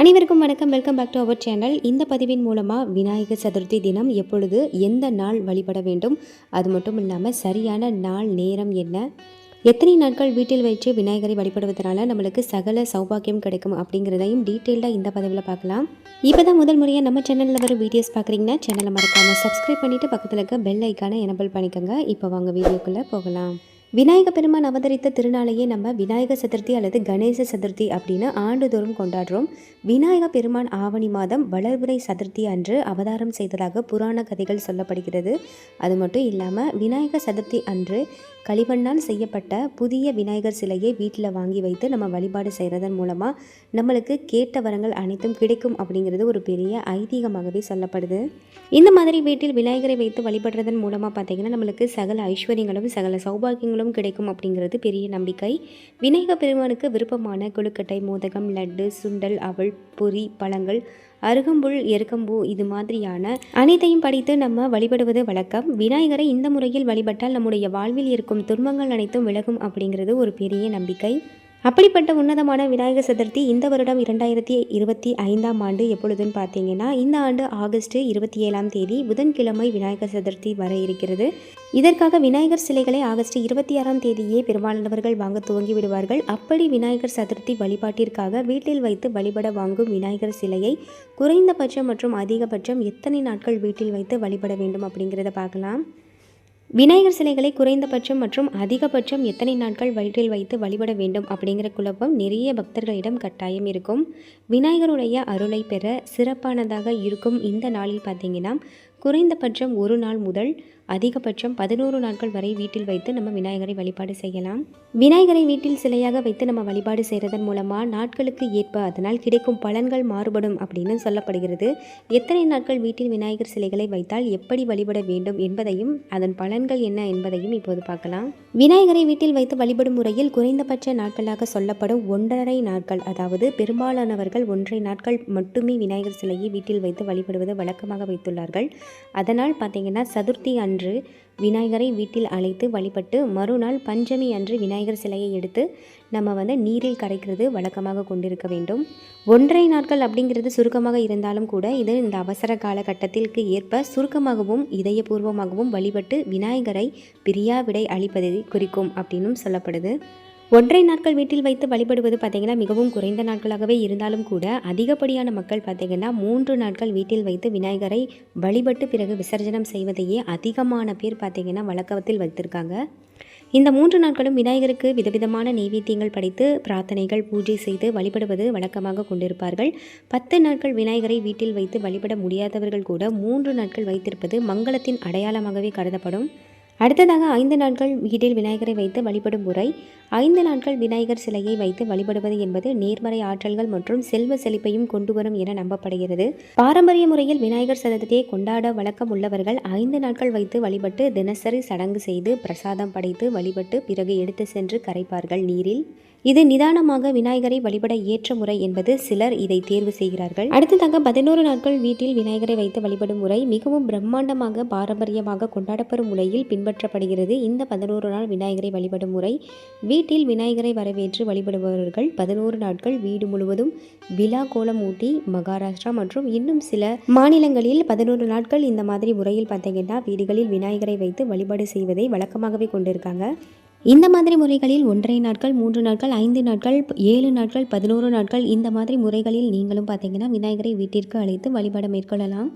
அனைவருக்கும் வணக்கம். Welcome back to our channel இந்த பதிவின் மூலமாக விநாயகர் சதுர்த்தி தினம் எப்பொழுது எந்த நாள் வழிபட வேண்டும்? அது மட்டும் இல்லாமல் சரியான நாள் நேரம் என்ன? எத்தனை நாட்கள் வீட்டில் வைத்து விநாயகரை வழிபடுவதனால நம்மளுக்கு சகல சௌபாக்கியம் கிடைக்கும் அப்படிங்கிறதையும் டீட்டெயிலாக இந்த பதிவில் பார்க்கலாம். இப்போ தான் முதல் முறையாக நம்ம சேனலில் வர வீடியோஸ் பார்க்குறீங்கன்னா சேனலை மறக்காமல் சப்ஸ்கிரைப் பண்ணிவிட்டு பக்கத்தில் இருக்க பெல் ஐக்கானை எனபிள் பண்ணிக்கோங்க. இப்போ வாங்க வீடியோக்குள்ளே போகலாம். விநாயக பெருமான் அவதரித்த திருநாளையே நம்ம விநாயக சதுர்த்தி அல்லது கணேச சதுர்த்தி அப்படின்னு ஆண்டுதோறும் கொண்டாடுறோம். விநாயக பெருமான் ஆவணி மாதம் வளர்புரை சதுர்த்தி அன்று அவதாரம் செய்ததாக புராண கதைகள் சொல்லப்படுகிறது. அது மட்டும் இல்லாமல் விநாயக சதுர்த்தி அன்று களிமண்ணால் செய்யப்பட்ட புதிய விநாயகர் சிலையை வீட்டில் வாங்கி வைத்து நம்ம வழிபாடு செய்கிறதன் மூலமாக நம்மளுக்கு கேட்ட வரங்கள் அனைத்தும் கிடைக்கும் அப்படிங்கிறது ஒரு பெரிய ஐதீகமாகவே சொல்லப்படுது. இந்த மாதிரி வீட்டில் விநாயகரை வைத்து வழிபடுறதன் மூலமாக பார்த்தீங்கன்னா நம்மளுக்கு சகல ஐஸ்வர்யங்களும் சகல சௌபாகியங்களும் கிடைக்கும் அப்படிங்கிறது பெரிய நம்பிக்கை. விநாயக பெருமானுக்கு விருப்பமான கொழுக்கட்டை மோதகம் லட்டு சுண்டல் அவள் பொறி பழங்கள் அருகம்புல் எருக்கம்பூ இது மாதிரியான அனைத்தையும் படித்து நம்ம வழிபடுவது வழக்கம். விநாயகரை இந்த முறையில் வழிபட்டால் நம்முடைய வாழ்வில் இருக்கும் துன்பங்கள் அனைத்தும் விலகும் அப்படிங்கிறது ஒரு பெரிய நம்பிக்கை. அப்படிப்பட்ட உன்னதமான விநாயகர் சதுர்த்தி இந்த வருடம் இரண்டாயிரத்தி இருபத்தி ஐந்தாம் ஆண்டு எப்பொழுதுன்னு பார்த்தீங்கன்னா இந்த ஆண்டு ஆகஸ்ட் இருபத்தி ஏழாம் தேதி புதன்கிழமை விநாயகர் சதுர்த்தி வர இருக்கிறது. இதற்காக விநாயகர் சிலைகளை ஆகஸ்ட் இருபத்தி ஆறாம் தேதியே பெரும்பாலானவர்கள் வாங்க துவங்கி விடுவார்கள். அப்படி விநாயகர் சதுர்த்தி வழிபாட்டிற்காக வீட்டில் வைத்து வழிபட வாங்கும் விநாயகர் சிலையை குறைந்தபட்சம் மற்றும் அதிகபட்சம் எத்தனை நாட்கள் வீட்டில் வைத்து வழிபட வேண்டும் அப்படிங்கிறத பார்க்கலாம். விநாயகர் சிலைகளை குறைந்தபட்சம் மற்றும் அதிகபட்சம் எத்தனை நாட்கள் வயிற்றில் வைத்து வழிபட வேண்டும் அப்படிங்கிற குழப்பம் நிறைய பக்தர்களிடம் கட்டாயம் இருக்கும். விநாயகருடைய அருளை பெற சிறப்பானதாக இருக்கும் இந்த நாளில் பார்த்தீங்கன்னா குறைந்தபட்சம் ஒரு நாள் முதல் அதிகபட்சம் பதினோரு நாட்கள் வரை வீட்டில் வைத்து நம்ம விநாயகரை வழிபாடு செய்யலாம். விநாயகரை வீட்டில் சிலையாக வைத்து நம்ம வழிபாடு செய்கிறதன் மூலமாக நாட்களுக்கு ஏற்ப அதனால் கிடைக்கும் பலன்கள் மாறுபடும் அப்படின்னு சொல்லப்படுகிறது. எத்தனை நாட்கள் வீட்டில் விநாயகர் சிலைகளை வைத்தால் எப்படி வழிபட வேண்டும் என்பதையும் அதன் பலன்கள் என்ன என்பதையும் இப்போது பார்க்கலாம். விநாயகரை வீட்டில் வைத்து வழிபடும் முறையில் குறைந்தபட்ச நாட்களாக சொல்லப்படும் ஒன்றரை நாட்கள் அதாவது பெரும்பாலானவர்கள் ஒன்றரை நாட்கள் மட்டுமே விநாயகர் சிலையை வீட்டில் வைத்து வழிபடுவது வழக்கமாக வைத்துள்ளார்கள். அதனால் பார்த்தீங்கன்னா சதுர்த்தி அன்று அன்று விநாயகரை வீட்டில் அழைத்து வழிபட்டு மறுநாள் பஞ்சமி அன்று விநாயகர் சிலையை எடுத்து நம்ம வந்து நீரில் கரைக்கிறது வழக்கமாக கொண்டிருக்க வேண்டும். ஒன்றரை நாட்கள் அப்படிங்கிறது சுருக்கமாக இருந்தாலும் கூட இது இந்த அவசர காலகட்டத்திற்கு ஏற்ப சுருக்கமாகவும் இதயபூர்வமாகவும் வழிபட்டு விநாயகரை பிரியாவிடை அளிப்பதை குறிக்கும் அப்படின்னும் சொல்லப்படுது. ஒற்றை நாட்கள் வீட்டில் வைத்து வழிபடுவது பார்த்திங்கன்னா மிகவும் குறைந்த நாட்களாகவே இருந்தாலும் கூட அதிகப்படியான மக்கள் பார்த்திங்கன்னா மூன்று நாட்கள் வீட்டில் வைத்து விநாயகரை வழிபட்டு பிறகு விசர்ஜனம் செய்வதையே அதிகமான பேர் பார்த்திங்கன்னா வழக்கத்தில் வைத்திருக்காங்க. இந்த மூன்று நாட்களும் விநாயகருக்கு விதவிதமான நெய்வேத்தியங்கள் படைத்து பிரார்த்தனைகள் பூஜை செய்து வழிபடுவது வழக்கமாக கொண்டிருப்பார்கள். பத்து நாட்கள் விநாயகரை வீட்டில் வைத்து வழிபட முடியாதவர்கள் கூட மூன்று நாட்கள் வைத்திருப்பது மங்களத்தின் அடையாளமாகவே கருதப்படும். அடுத்ததாக ஐந்து நாட்கள் வீட்டில் விநாயகரை வைத்து வழிபடும் முறை. ஐந்து நாட்கள் விநாயகர் சிலையை வைத்து வழிபடுவது என்பது நேர்மறை ஆற்றல்கள் மற்றும் செல்வ செழிப்பையும் கொண்டு வரும் என நம்பப்படுகிறது. பாரம்பரிய முறையில் விநாயகர் சதுர்த்தியை கொண்டாட வழக்கம் உள்ளவர்கள் ஐந்து நாட்கள் வைத்து வழிபட்டு தினசரி சடங்கு செய்து பிரசாதம் படைத்து வழிபட்டு பிறகு எடுத்து சென்று கரைப்பார்கள் நீரில். இது நிதானமாக விநாயகரை வழிபட ஏற்ற முறை என்பது சிலர் இதை தேர்வு செய்கிறார்கள். அடுத்ததாக பதினோரு நாட்கள் வீட்டில் விநாயகரை வைத்து வழிபடும் முறை மிகவும் பிரம்மாண்டமாக பாரம்பரியமாக கொண்டாடப்படும் முறையில் பின்பற்றப்படுகிறது. இந்த பதினோரு நாள் விநாயகரை வழிபடும் முறை வீட்டில் விநாயகரை வரவேற்று வழிபடுபவர்கள் பதினோரு நாட்கள் வீடு முழுவதும் விழா கோலம் ஊட்டி மகாராஷ்டிரா மற்றும் இன்னும் சில மாநிலங்களில் பதினோரு நாட்கள் இந்த மாதிரி முறையில் பார்த்தீங்கன்னா வீடுகளில் விநாயகரை வைத்து வழிபாடு செய்வதை வழக்கமாகவே கொண்டிருக்காங்க. இந்த மாதிரி முறைகளில் ஒன்றரை நாட்கள் மூன்று நாட்கள் ஐந்து நாட்கள் ஏழு நாட்கள் பதினோரு நாட்கள் இந்த மாதிரி முறைகளில் நீங்களும் பார்த்தீங்கன்னா விநாயகரை வீட்டிற்கு அழைத்து வழிபட மேற்கொள்ளலாம்.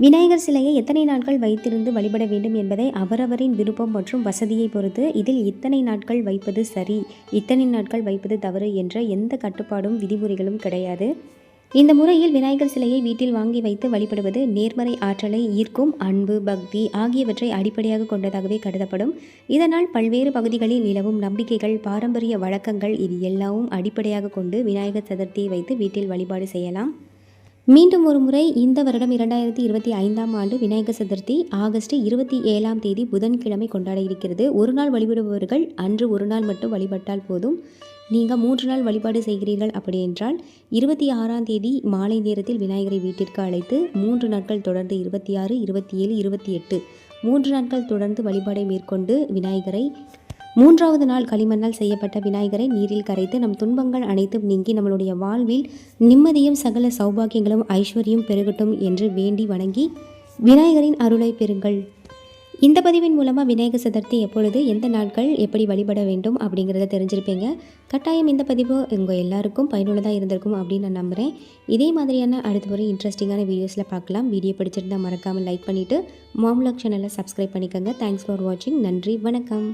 விநாயகர் சிலையை எத்தனை நாட்கள் வைத்திருந்து வழிபட வேண்டும் என்பதை அவரவரின் விருப்பம் மற்றும் வசதியை பொறுத்து இதில் இத்தனை நாட்கள் வைப்பது சரி இத்தனை நாட்கள் வைப்பது தவறு என்ற எந்த கட்டுப்பாடும் விதிமுறைகளும் கிடையாது. இந்த முறையில் விநாயகர் சிலையை வீட்டில் வாங்கி வைத்து வழிபடுவது நேர்மறை ஆற்றலை ஈர்க்கும் அன்பு பக்தி ஆகியவற்றை அடிப்படையாக கொண்டதாகவே கருதப்படும். இதனால் பல்வேறு பகுதிகளில் நிலவும் நம்பிக்கைகள் பாரம்பரிய வழக்கங்கள் இது எல்லாவும் அடிப்படையாக கொண்டு விநாயகர் சதுர்த்தியை வைத்து வீட்டில் வழிபாடு செய்யலாம். மீண்டும் ஒரு முறை இந்த வருடம் இரண்டாயிரத்தி இருபத்தி ஐந்தாம் ஆண்டு விநாயகர் சதுர்த்தி ஆகஸ்ட் இருபத்தி ஏழாம் தேதி புதன்கிழமை கொண்டாட இருக்கிறது. ஒரு நாள் வழிபடுபவர்கள் அன்று ஒரு நாள் மட்டும் வழிபட்டால் போதும். நீங்கள் மூன்று நாள் வழிபாடு செய்கிறீர்கள் அப்படி என்றால் இருபத்தி ஆறாம் தேதி மாலை நேரத்தில் விநாயகரை வீட்டிற்கு அழைத்து மூன்று நாட்கள் தொடர்ந்து இருபத்தி ஆறு இருபத்தி ஏழு இருபத்தி எட்டு மூன்று நாட்கள் தொடர்ந்து வழிபாடை மேற்கொண்டு விநாயகரை மூன்றாவது நாள் களிமண்ணால் செய்யப்பட்ட விநாயகரை நீரில் கரைத்து நம் துன்பங்கள் அனைத்தும் நீங்கி நம்மளுடைய வாழ்வில் நிம்மதியும் சகல சௌபாக்கியங்களும் ஐஸ்வர்யம் பெருகட்டும் என்று வேண்டி வணங்கி விநாயகரின் அருளை பெறுங்கள். இந்த பதிவின் மூலமாக விநாயகர் சதுர்த்தி எப்பொழுது எந்த நாட்கள் எப்படி வழிபட வேண்டும் அப்படிங்கிறத தெரிஞ்சிருப்பீங்க. கட்டாயம் இந்த பதிவு உங்கள் எல்லாருக்கும் பயனுள்ளதாக இருந்திருக்கும் அப்படின்னு நான் நம்புகிறேன் இதே மாதிரியான அடுத்த ஒரு இன்ட்ரெஸ்டிங்கான வீடியோஸில் பார்க்கலாம். வீடியோ பிடிச்சிருந்தால் மறக்காமல் லைக் பண்ணிவிட்டு மாம்லாக் சேனலை சப்ஸ்கிரைப் பண்ணிக்கோங்க. தேங்க்ஸ் ஃபார் வாட்சிங் நன்றி. வணக்கம்.